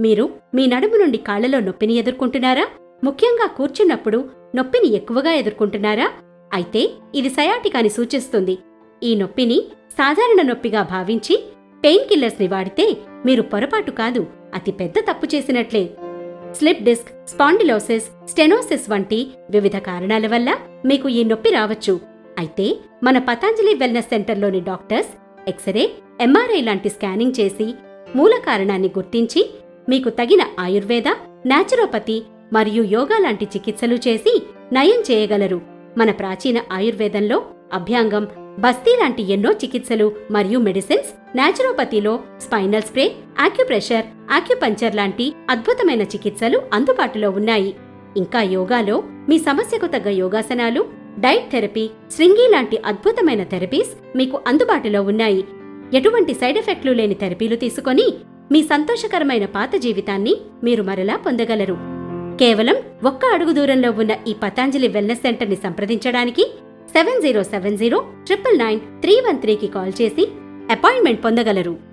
మీరు మీ నడుము నుండి కాళ్ళలో నొప్పిని ఎదుర్కొంటున్నారా? ముఖ్యంగా కూర్చున్నప్పుడు నొప్పిని ఎక్కువగా ఎదుర్కొంటున్నారా? అయితే ఇది సయాటికాని సూచిస్తుంది. ఈ నొప్పిని సాధారణ నొప్పిగా భావించి పెయిన్ కిల్లర్స్ని వాడితే మీరు పొరపాటు కాదు అతి పెద్ద తప్పు చేసినట్లే. స్లిప్ డిస్క్ స్పాండిలోసిస్ స్టెనోసిస్ వంటి వివిధ కారణాల వల్ల మీకు ఈ నొప్పి రావచ్చు. అయితే మన పతాంజలి వెల్నెస్ సెంటర్లోని డాక్టర్స్ ఎక్స్రే ఎంఆర్ఐ లాంటి స్కానింగ్ చేసి మూల కారణాన్ని గుర్తించి మీకు తగిన ఆయుర్వేద నాచురోపతి మరియు యోగా లాంటి చికిత్సలు చేసి నయం చేయగలరు. మన ప్రాచీన ఆయుర్వేదంలో అభ్యాంగం బస్తీ లాంటి ఎన్నో చికిత్సలు మరియు మెడిసిన్స్ నాచురోపతిలో స్పైనల్ స్ప్రే ఆక్యుప్రెషర్ ఆక్యుపంచర్ లాంటి అద్భుతమైన చికిత్సలు అందుబాటులో ఉన్నాయి. ఇంకా యోగాలో మీ సమస్యకు తగ్గ యోగాసనాలు డైట్ థెరపీ శృంగి లాంటి అద్భుతమైన థెరపీస్ మీకు అందుబాటులో ఉన్నాయి. ఎటువంటి సైడ్ ఎఫెక్ట్లు లేని థెరపీలు తీసుకొని మీ సంతోషకరమైన పాత జీవితాన్ని మీరు మరలా పొందగలరు. కేవలం ఒక్క అడుగు దూరంలో ఉన్న ఈ పతాంజలి వెల్నెస్ సెంటర్ని సంప్రదించడానికి seven zero seven zero triple nine three one త్రీకి కాల్ చేసి అపాయింట్మెంట్ పొందగలరు.